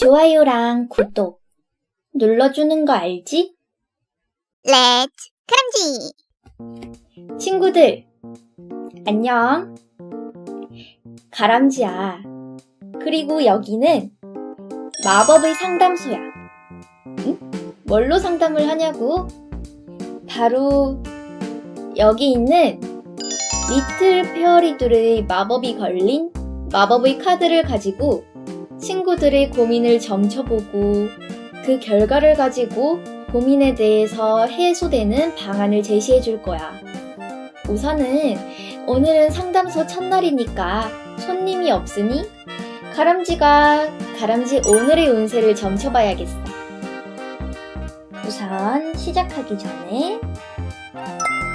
좋아요랑 구독 눌러주는 거 알지? 렛츠 크람지 친구들, 안녕. 가람쥐야. 그리고 여기는 마법의 상담소야. 응? 뭘로 상담을 하냐고? 바로 여기 있는 리틀 페어리들의 마법이 걸린 마법의 카드를 가지고 친구들의 고민을 점쳐보고 그 결과를 가지고 고민에 대해서 해소되는 방안을 제시해 줄 거야. 우선은 오늘은 상담소 첫날이니까 손님이 없으니 가람쥐가 가람쥐 오늘의 운세를 점쳐봐야겠어. 우선 시작하기 전에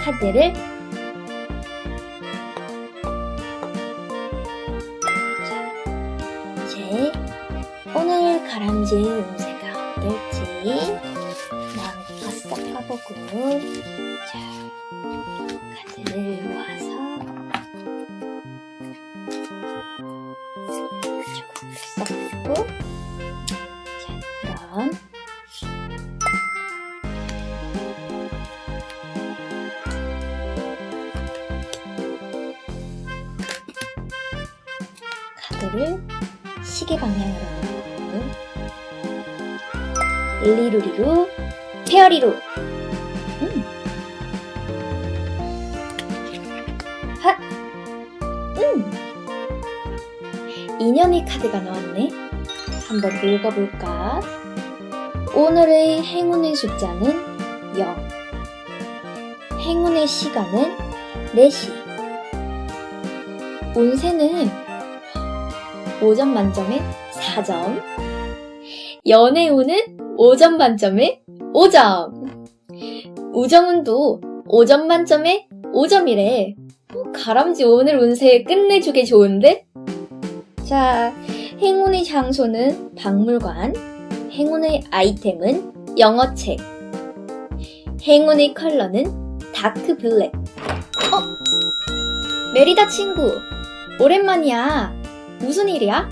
카드를 가람쥐의 운세가 어떨지 마음껏 싹 까보고 자 카드를 모아서 조금 섞고 자 그럼 카드를 시계 방향으로 놓고 리루리루 페어리루. 음. 핫. 음. 인연의 카드가 나왔네. 한번 읽어볼까? 오늘의 행운의 숫자는 0 행운의 시간은 4시. 운세는 5점 만점에 4점 연애운은 5점 만점에 5점. 우정운도 5점 만점에 5점이래. 어, 가람쥐 오늘 운세 끝내주게 좋은데? 자, 행운의 장소는 박물관, 행운의 아이템은 영어책, 행운의 컬러는 다크 블랙. 어? 메리다 친구, 오랜만이야. 무슨 일이야?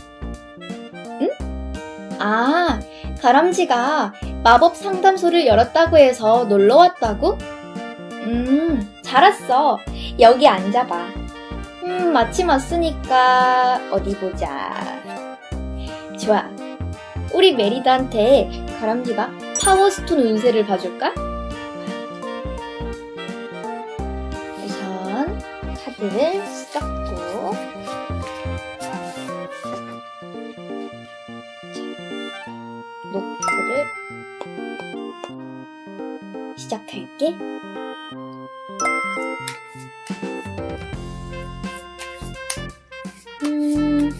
응? 아, 가람쥐가 마법 상담소를 열었다고 해서 놀러 왔다고? 음, 잘 왔어. 여기 앉아봐. 음, 마침 왔으니까 어디 보자. 좋아. 우리 메리다한테 가람쥐가 파워스톤 운세를 봐줄까? 우선 카드를 썼 시작할게. 음,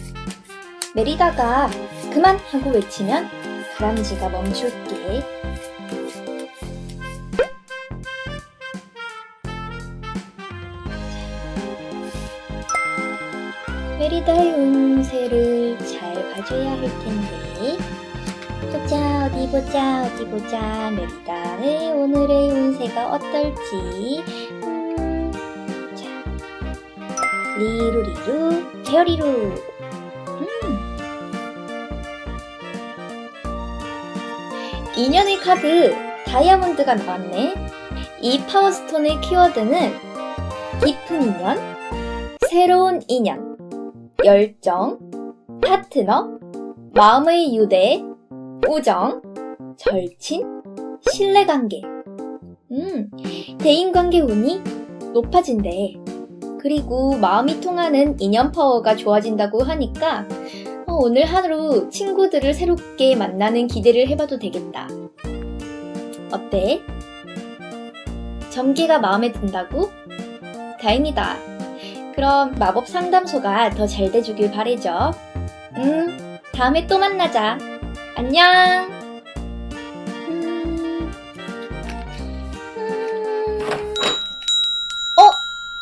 메리다가 그만 하고 외치면 가람쥐가 멈출게. 메리다의 운세를 잘 봐줘야 할 텐데. 보자, 어디 보자, 어디 보자. 메리다의 오늘의 운세가 어떨지. 음, 자. 리루리루, 페어리루. 음. 인연의 카드, 다이아몬드가 나왔네. 이 파워스톤의 키워드는 깊은 인연, 새로운 인연, 열정, 파트너, 마음의 유대, 우정, 절친, 신뢰관계. 음, 대인관계 운이 높아진대. 그리고 마음이 통하는 인연 파워가 좋아진다고 하니까 어, 오늘 하루 친구들을 새롭게 만나는 기대를 해봐도 되겠다. 어때? 전개가 마음에 든다고? 다행이다. 그럼 마법 상담소가 더 잘 돼주길 바래죠. 음, 다음에 또 만나자. 안녕. 어,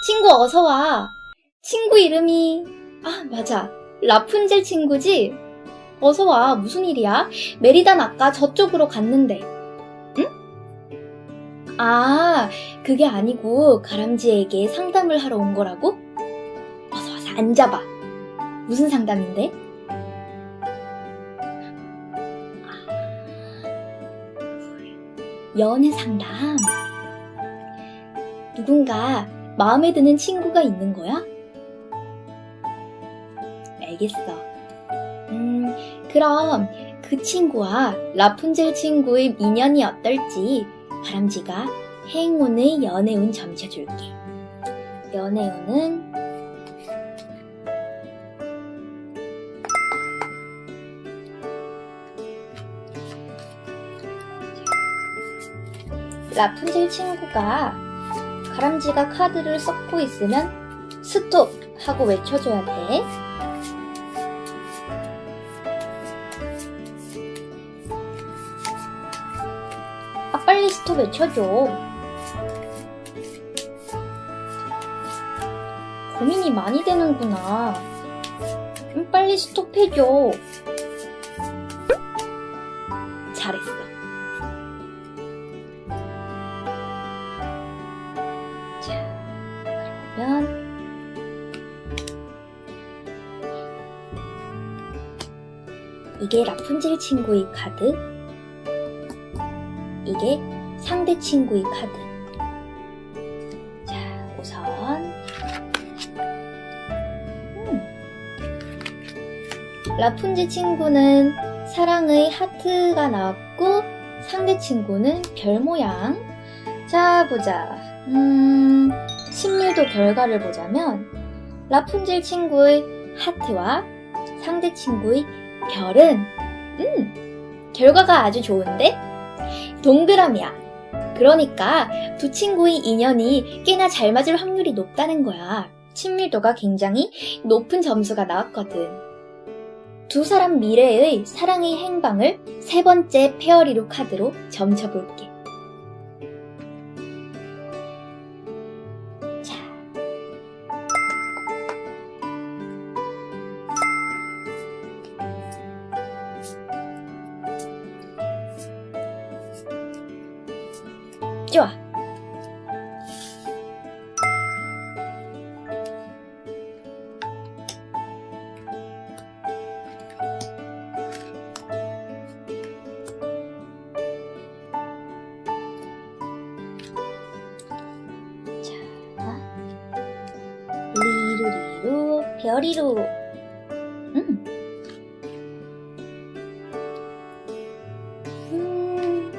친구 어서 와. 친구 이름이 아 맞아 라푼젤 친구지. 어서 와. 무슨 일이야? 메리단 아까 저쪽으로 갔는데. 응? 아 그게 아니고 가람쥐에게 상담을 하러 온 거라고? 어서 와서 앉아봐. 무슨 상담인데? 연애 상담. 누군가 마음에 드는 친구가 있는 거야? 알겠어. 음, 그럼 그 친구와 라푼젤 친구의 인연이 어떨지 바람쥐가 행운의 연애운 점쳐줄게. 연애운은 라푼젤 친구가 가람쥐가 카드를 섞고 있으면 스톱 하고 외쳐줘야 돼. 아, 빨리 스톱 외쳐줘. 고민이 많이 되는구나. 음, 빨리 스톱해줘. 이게 라푼젤 친구의 카드, 이게 상대 친구의 카드. 자, 우선 음. 라푼젤 친구는 사랑의 하트가 나왔고 상대 친구는 별 모양. 자, 보자. 음, 심리도 결과를 보자면 라푼젤 친구의 하트와 상대 친구의 별은 음, 결과가 아주 좋은데? 동그라미야. 그러니까 두 친구의 인연이 꽤나 잘 맞을 확률이 높다는 거야. 친밀도가 굉장히 높은 점수가 나왔거든. 두 사람 미래의 사랑의 행방을 세 번째 페어리로 카드로 점쳐볼게. 별이루. 음. 음.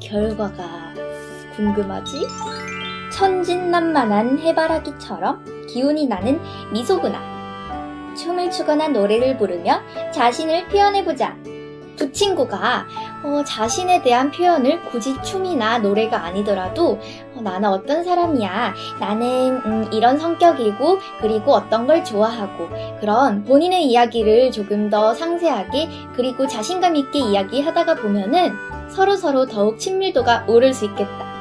결과가 궁금하지? 천진난만한 해바라기처럼 기운이 나는 미소구나. 춤을 추거나 노래를 부르며 자신을 표현해보자. 두 친구가 어, 자신에 대한 표현을 굳이 춤이나 노래가 아니더라도 어, 나는 어떤 사람이야. 나는 음, 이런 성격이고 그리고 어떤 걸 좋아하고 그런 본인의 이야기를 조금 더 상세하게 그리고 자신감 있게 이야기하다가 보면은 서로 서로 더욱 친밀도가 오를 수 있겠다.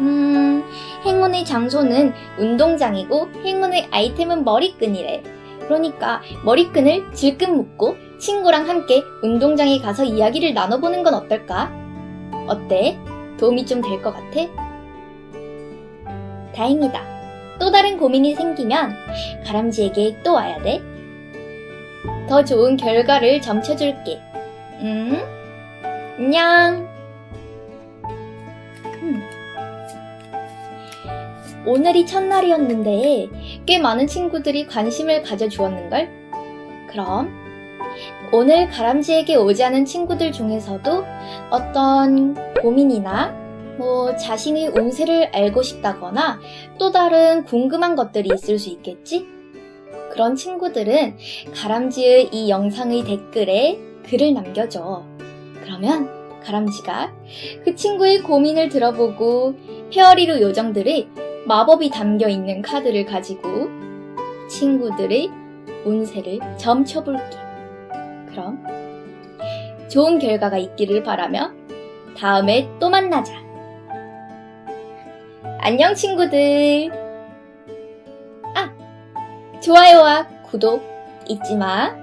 음, 행운의 장소는 운동장이고 행운의 아이템은 머리끈이래. 그러니까 머리끈을 질끈 묶고 친구랑 함께 운동장에 가서 이야기를 나눠보는 건 어떨까? 어때? 도움이 좀 될 것 같아? 다행이다. 또 다른 고민이 생기면 가람쥐에게 또 와야 돼. 더 좋은 결과를 점쳐줄게. 음? 안녕. 음. 오늘이 첫날이었는데 꽤 많은 친구들이 관심을 가져주었는걸? 그럼 오늘 가람쥐에게 오지 않은 친구들 중에서도 어떤 고민이나 뭐 자신의 운세를 알고 싶다거나 또 다른 궁금한 것들이 있을 수 있겠지? 그런 친구들은 가람쥐의 이 영상의 댓글에 글을 남겨줘. 그러면 가람쥐가 그 친구의 고민을 들어보고 페어리로 요정들의 마법이 담겨 있는 카드를 가지고 친구들의 운세를 점쳐볼게. 그럼 좋은 결과가 있기를 바라며 다음에 또 만나자. 안녕 친구들. 아, 좋아요와 구독 잊지 마.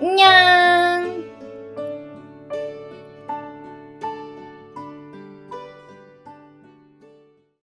안녕.